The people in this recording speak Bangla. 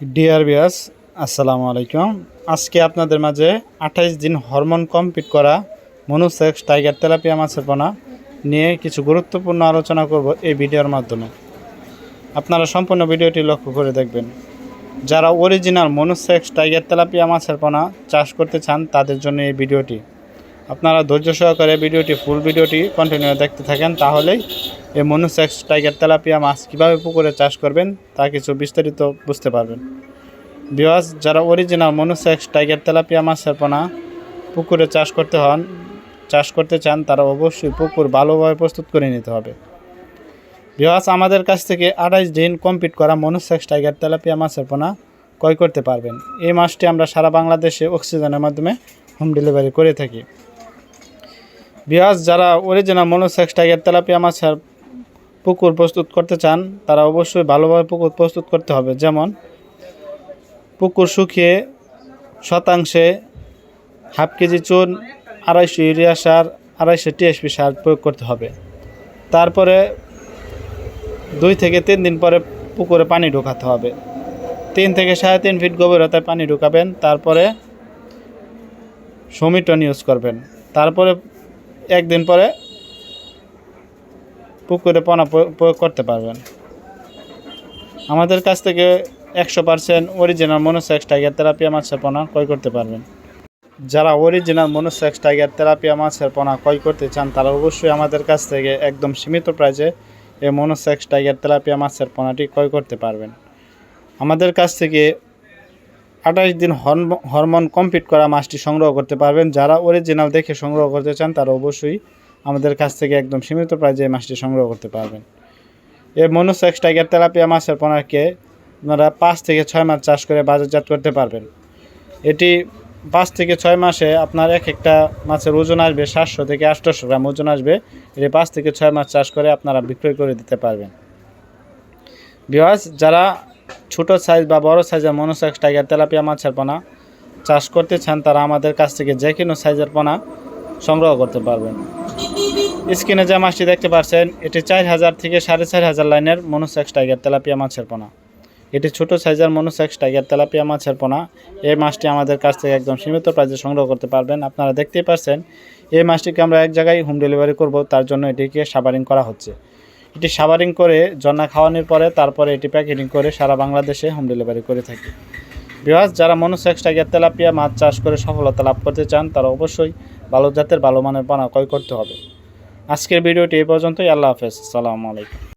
ডিয়ার বিয়াস আসসালামু আলাইকুম। আজকে আপনাদের মাঝে আঠাইশ দিন হরমোন কমপ্লিট করা মনুসেক্স টাইগার তেলাপিয়া মাছের পোনা নিয়ে কিছু গুরুত্বপূর্ণ আলোচনা করব এই ভিডিওর মাধ্যমে। আপনারা সম্পূর্ণ ভিডিওটি লক্ষ্য করে দেখবেন। যারা অরিজিনাল মনুসেক্স টাইগার তেলাপিয়া মাছের পোনা চাষ করতে চান, তাদের জন্য এই ভিডিওটি। আপনারা ধৈর্য সহকারে ভিডিওটি ফুল ভিডিওটি কন্টিনিউ দেখতে থাকেন, তাহলেই এই মনুসেক্স টাইগার তেলাপিয়া মাছ কীভাবে পুকুরে চাষ করবেন, তা কিছু বিস্তারিত বুঝতে পারবেন। বিওয়াস যারা অরিজিনাল মনুসেক্স টাইগার তেলাপিয়া মাছের পোনা পুকুরে চাষ করতে হন, চাষ করতে চান, তারা অবশ্যই পুকুর ভালোভাবে প্রস্তুত করে নিতে হবে। বিওয়াস আমাদের কাছ থেকে আঠাইশ দিন কমপ্লিট করা মনুসেক্স টাইগার তেলাপিয়া মাছের পোনা ক্রয় করতে পারবেন। এই মাছটি আমরা সারা বাংলাদেশে অক্সিজেনের মাধ্যমে হোম ডেলিভারি করে থাকি। বিয়াস যারা অরিজিনাল মনোসেক্স টাইগার তেলাপিয়া মাছের পুকুর প্রস্তুত করতে চান, তারা অবশ্যই ভালোভাবে পুকুর প্রস্তুত করতে হবে। যেমন, পুকুর শুকিয়ে শতাংশে হাফ কেজি চুন, আড়াইশো ইউরিয়া সার, আড়াইশো টিএসপি সার প্রয়োগ করতে হবে। তারপরে দুই থেকে তিন দিন পরে পুকুরে পানি ঢোকাতে হবে। তিন থেকে সাড়ে তিন ফিট গভীরতায় পানি ঢুকাবেন, তারপরে সমিটন ইউজ করবেন। তারপরে একদিন পরে পুকুরে পোনা প্রয়োগ করতে পারবেন। আমাদের কাছ থেকে একশো percent original monosex tiger tilapia মাছের পোনা ক্রয় করতে পারবেন। যারা অরিজিনাল মনোসেক্স টাইগার তেলাপিয়া মাছের পোনা ক্রয় করতে চান, তারা অবশ্যই আমাদের কাছ থেকে একদম সীমিত প্রাইজে এই মনোসেক্স টাইগার তেলাপিয়া মাছের পোনাটি ক্রয় করতে পারবেন। আমাদের কাছ থেকে আঠাশ দিন হরম- হরমোন কমপ্লিট করা মাছটি সংগ্রহ করতে পারবেন। যারা অরিজিনাল দেখে সংগ্রহ করতে চান, তারা অবশ্যই আমাদের কাছ থেকে একদম সীমিত প্রাইজে এই মাছটি সংগ্রহ করতে পারবেন। এই মনোসেক্স টাইগার তেলাপিয়া মাছের পোনাকে আপনারা পাঁচ থেকে ছয় মাস চাষ করে বাজারজাত করতে পারবেন। এটি পাঁচ থেকে ছয় মাসে আপনার এক একটা মাছের ওজন আসবে সাতশো থেকে আটশোশো গ্রাম ওজন আসবে। এটি পাঁচ থেকে ছয় মাস চাষ করে আপনারা বিক্রয় করে দিতে পারবেন। বিহাজ যারা ছোট সাইজ বা বড় সাইজের মনোসেক্স টাইগার তেলাপিয়া মাছের পোনা চাষ করতে চান, তারা আমাদের কাছ থেকে যে কোনো সাইজের পোনা সংগ্রহ করতে পারবেন। স্ক্রিনে যে মাছটি দেখতে পাচ্ছেন, এটি চার হাজার থেকে সাড়ে চার হাজার লাইনের মনোসেক্স টাইগার তেলাপিয়া মাছের পোনা। এটি ছোট সাইজের মনোসেক্স টাইগার তেলাপিয়া মাছের পোনা। এই মাছটি আমাদের কাছ থেকে একদম সীমিত প্রাইজে সংগ্রহ করতে পারবেন। আপনারা দেখতেই পাচ্ছেন, এই মাছটিকে আমরা এক জায়গায় হোম ডেলিভারি করব, তার জন্য এটিকে সাবারিং করা হচ্ছে। এটি সাবারিং করে জন্না খাওয়ানোর পরে, তারপরে এটি প্যাকেটিং করে সারা বাংলাদেশে হোম ডেলিভারি করে থাকি। বিহাজ যারা মনোসেক্স টাইগার তেলাপিয়া মাছ চাষ করে সফলতা লাভ করতে চান, তারা অবশ্যই ভালো জাতের ভালো মানের পানা ক্রয় করতে হবে। আজকের ভিডিওটি এই পর্যন্তই। আল্লাহ হাফেজ। আসসালামু আলাইকুম।